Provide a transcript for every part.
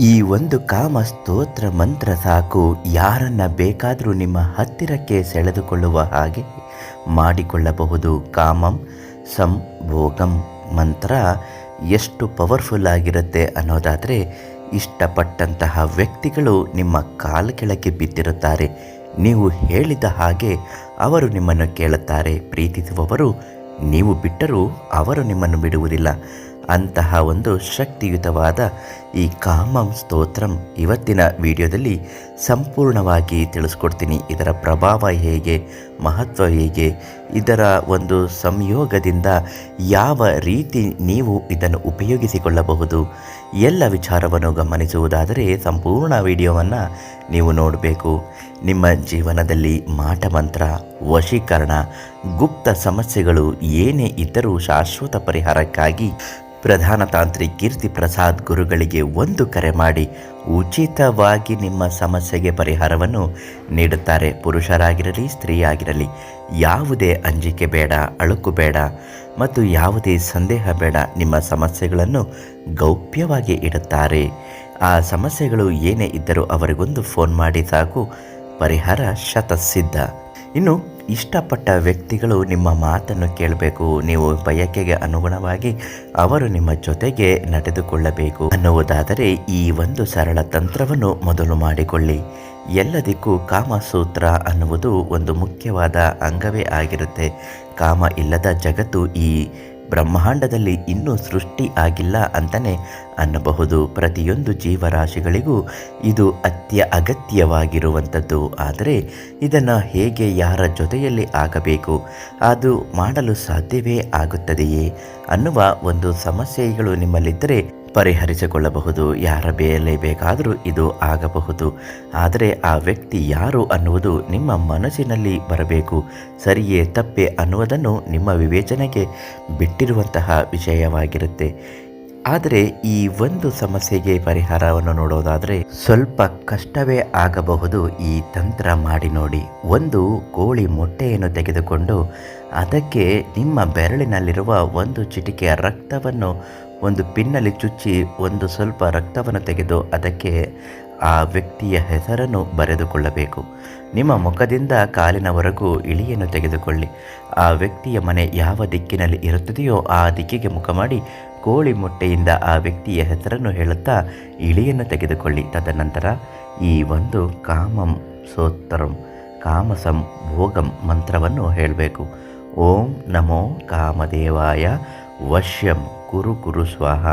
ಈ ಒಂದು ಕಾಮ ಸ್ತೋತ್ರ ಮಂತ್ರ ಸಾಕು. ಯಾರನ್ನ ಬೇಕಾದರೂ ನಿಮ್ಮ ಹತ್ತಿರಕ್ಕೆ ಸೆಳೆದುಕೊಳ್ಳುವ ಹಾಗೆ ಮಾಡಿಕೊಳ್ಳಬಹುದು. ಕಾಮಂ ಸಂಭೋಗಂ ಮಂತ್ರ ಎಷ್ಟು ಪವರ್ಫುಲ್ ಆಗಿರುತ್ತೆ ಅನ್ನೋದಾದರೆ ಇಷ್ಟಪಟ್ಟಂತಹ ವ್ಯಕ್ತಿಗಳು ನಿಮ್ಮ ಕಾಲು ಕೆಳಗೆ ಬಿದ್ದಿರುತ್ತಾರೆ. ನೀವು ಹೇಳಿದ ಹಾಗೆ ಅವರು ನಿಮ್ಮನ್ನು ಕೇಳುತ್ತಾರೆ. ಪ್ರೀತಿಸುವವರು ನೀವು ಬಿಟ್ಟರೂ ಅವರು ನಿಮ್ಮನ್ನು ಬಿಡುವುದಿಲ್ಲ. ಅಂತಹ ಒಂದು ಶಕ್ತಿಯುತವಾದ ಈ ಕಾಮಂ ಸ್ತೋತ್ರಂ ಇವತ್ತಿನ ವಿಡಿಯೋದಲ್ಲಿ ಸಂಪೂರ್ಣವಾಗಿ ತಿಳಿಸ್ಕೊಡ್ತೀನಿ. ಇದರ ಪ್ರಭಾವ ಹೇಗೆ, ಮಹತ್ವ ಹೇಗೆ ಇದರ ಒಂದು ಸಂಯೋಗದಿಂದ ಯಾವ ರೀತಿ ನೀವು ಇದನ್ನು ಉಪಯೋಗಿಸಿಕೊಳ್ಳಬಹುದು ಎಲ್ಲ ವಿಚಾರವನ್ನು ಗಮನಿಸುವುದಾದರೆ ಸಂಪೂರ್ಣ ವಿಡಿಯೋವನ್ನು ನೀವು ನೋಡಬೇಕು. ನಿಮ್ಮ ಜೀವನದಲ್ಲಿ ಮಾಟಮಂತ್ರ ವಶೀಕರಣ, ಗುಪ್ತ ಸಮಸ್ಯೆಗಳು ಏನೇ ಇದ್ದರೂ ಶಾಶ್ವತ ಪರಿಹಾರಕ್ಕಾಗಿ ಪ್ರಧಾನ ತಾಂತ್ರಿ ಕೀರ್ತಿ ಪ್ರಸಾದ್ ಗುರುಗಳಿಗೆ ಒಂದು ಕರೆ ಮಾಡಿ ಉಚಿತವಾಗಿ ನಿಮ್ಮ ಸಮಸ್ಯೆಗೆ ಪರಿಹಾರವನ್ನು ನೀಡುತ್ತಾರೆ. ಪುರುಷರಾಗಿರಲಿ, ಸ್ತ್ರೀಯಾಗಿರಲಿ, ಯಾವುದೇ ಅಂಜಿಕೆ ಬೇಡ, ಅಳುಕು ಬೇಡ ಮತ್ತು ಯಾವುದೇ ಸಂದೇಹ ಬೇಡ ನಿಮ್ಮ ಸಮಸ್ಯೆಗಳನ್ನು ಗೌಪ್ಯವಾಗಿ ಇಡುತ್ತಾರೆ. ಆ ಸಮಸ್ಯೆಗಳು ಏನೇ ಇದ್ದರೂ ಅವರಿಗೊಂದು ಫೋನ್ ಮಾಡಿ ಸಾಕು, ಪರಿಹಾರ ಶತಸಿದ್ಧ. ಇನ್ನು ಇಷ್ಟಪಟ್ಟ ವ್ಯಕ್ತಿಗಳು ನಿಮ್ಮ ಮಾತನ್ನು ಕೇಳಬೇಕು. ನೀವು ಬಯಕೆಗೆ ಅನುಗುಣವಾಗಿ ಅವರು ನಿಮ್ಮ ಜೊತೆಗೆ ನಡೆದುಕೊಳ್ಳಬೇಕು. ಅನ್ನುವುದಾದರೆ ಈ ಒಂದು ಸರಳ ತಂತ್ರವನ್ನು ಮೊದಲು ಮಾಡಿಕೊಳ್ಳಿ. ಎಲ್ಲದಕ್ಕೂ ಕಾಮಸೂತ್ರ ಅನ್ನುವುದು ಒಂದು ಮುಖ್ಯವಾದ ಅಂಗವೇ ಆಗಿರುತ್ತೆ. ಕಾಮ ಇಲ್ಲದ ಜಗತ್ತು ಈ ಬ್ರಹ್ಮಾಂಡದಲ್ಲಿ ಇನ್ನೂ ಸೃಷ್ಟಿ ಆಗಿಲ್ಲ ಅಂತಲೇ ಅನ್ನಬಹುದು. ಪ್ರತಿಯೊಂದು ಜೀವರಾಶಿಗಳಿಗೂ ಇದು ಅತ್ಯ ಅಗತ್ಯವಾಗಿರುವಂಥದ್ದು. ಆದರೆ ಇದನ್ನು ಹೇಗೆ ಯಾರ ಜೊತೆಯಲ್ಲಿ ಆಗಬೇಕು? ಅದು ಮಾಡಲು ಸಾಧ್ಯವೇ ಆಗುತ್ತದೆಯೇ? ಅನ್ನುವ ಒಂದು ಸಮಸ್ಯೆಗಳು ನಿಮ್ಮಲ್ಲಿದ್ದರೆ ಪರಿಹರಿಸಿಕೊಳ್ಳಬಹುದು. ಯಾರ ಬೇಲೆ ಬೇಕಾದರೂ ಇದು ಆಗಬಹುದು. ಆದರೆ ಆ ವ್ಯಕ್ತಿ ಯಾರು ಅನ್ನುವುದು ನಿಮ್ಮ ಮನಸ್ಸಿನಲ್ಲಿ ಬರಬೇಕು. ಸರಿಯೇ ತಪ್ಪೆ ಅನ್ನುವುದನ್ನು ನಿಮ್ಮ ವಿವೇಚನೆಗೆ ಬಿಟ್ಟಿರುವಂತಹ ವಿಷಯವಾಗಿರುತ್ತೆ. ಆದರೆ ಈ ಒಂದು ಸಮಸ್ಯೆಗೆ ಪರಿಹಾರವನ್ನು ನೋಡೋದಾದರೆ ಸ್ವಲ್ಪ ಕಷ್ಟವೇ ಆಗಬಹುದು ಈ ತಂತ್ರ ಮಾಡಿ ನೋಡಿ. ಒಂದು ಕೋಳಿ ಮೊಟ್ಟೆಯನ್ನು ತೆಗೆದುಕೊಂಡು ಅದಕ್ಕೆ ನಿಮ್ಮ ಬೆರಳಿನಲ್ಲಿರುವ ಒಂದು ಚಿಟಿಕೆಯ ರಕ್ತವನ್ನು ಒಂದು ಪಿನ್ನಲ್ಲಿ ಚುಚ್ಚಿ ಒಂದು ಸ್ವಲ್ಪ ರಕ್ತವನ್ನು ತೆಗೆದು ಅದಕ್ಕೆ ಆ ವ್ಯಕ್ತಿಯ ಹೆಸರನ್ನು ಬರೆದುಕೊಳ್ಳಬೇಕು. ನಿಮ್ಮ ಮುಖದಿಂದ ಕಾಲಿನವರೆಗೂ ಇಳಿಯನ್ನು ತೆಗೆದುಕೊಳ್ಳಿ. ಆ ವ್ಯಕ್ತಿಯ ಮನೆ ಯಾವ ದಿಕ್ಕಿನಲ್ಲಿ ಇರುತ್ತದೆಯೋ ಆ ದಿಕ್ಕಿಗೆ ಮುಖ ಮಾಡಿ ಕೋಳಿ ಮೊಟ್ಟೆಯಿಂದ ಆ ವ್ಯಕ್ತಿಯ ಹೆಸರನ್ನು ಹೇಳುತ್ತಾ ಇಳಿಯನ್ನು ತೆಗೆದುಕೊಳ್ಳಿ. ತದನಂತರ ಈ ಒಂದು ಕಾಮಂ ಸೋತ್ತರಂ, ಕಾಮಸಂ ಭೋಗಂ ಮಂತ್ರವನ್ನು ಹೇಳಬೇಕು. ಓಂ ನಮೋ ಕಾಮದೇವಾಯ, ವಶ್ಯಂ ಕುರು ಕುರು ಸ್ವಾಹ,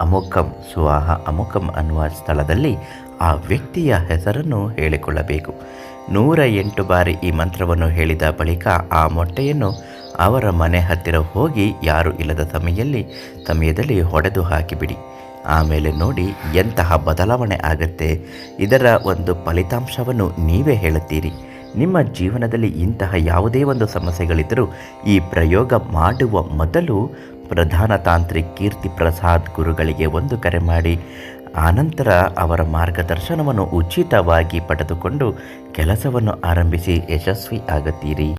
ಅಮುಖಂ ಸ್ವಾಹ, ಅಮುಖಂ ಅನ್ನುವ ಸ್ಥಳದಲ್ಲಿ ಆ ವ್ಯಕ್ತಿಯ ಹೆಸರನ್ನು ಹೇಳಿಕೊಳ್ಳಬೇಕು. ನೂರ ಎಂಟು ಬಾರಿ ಈ ಮಂತ್ರವನ್ನು ಹೇಳಿದ ಬಳಿಕ ಆ ಮೊಟ್ಟೆಯನ್ನು ಅವರ ಮನೆ ಹತ್ತಿರ ಹೋಗಿ ಯಾರು ಇಲ್ಲದ ಸಮಯದಲ್ಲಿ ಸಮಯದಲ್ಲಿ ಹೊಡೆದು ಹಾಕಿಬಿಡಿ. ಆಮೇಲೆ ನೋಡಿ ಎಂತಹ ಬದಲಾವಣೆ ಆಗುತ್ತೆ. ಇದರ ಒಂದು ಫಲಿತಾಂಶವನ್ನು ನೀವೇ ಹೇಳುತ್ತೀರಿ. ನಿಮ್ಮ ಜೀವನದಲ್ಲಿ ಇಂತಹ ಯಾವುದೇ ಒಂದು ಸಮಸ್ಯೆಗಳಿದ್ದರೂ ಈ ಪ್ರಯೋಗ ಮಾಡುವ ಮೊದಲು ಪ್ರಧಾನ ತಾಂತ್ರಿಕ್ ಕೀರ್ತಿ ಪ್ರಸಾದ್ ಗುರುಗಳಿಗೆ ಒಂದು ಕರೆ ಮಾಡಿ ಆನಂತರ ಅವರ ಮಾರ್ಗದರ್ಶನವನ್ನು ಉಚಿತವಾಗಿ ಪಡೆದುಕೊಂಡು ಕೆಲಸವನ್ನು ಆರಂಭಿಸಿ ಯಶಸ್ವಿ ಆಗುತ್ತೀರಿ.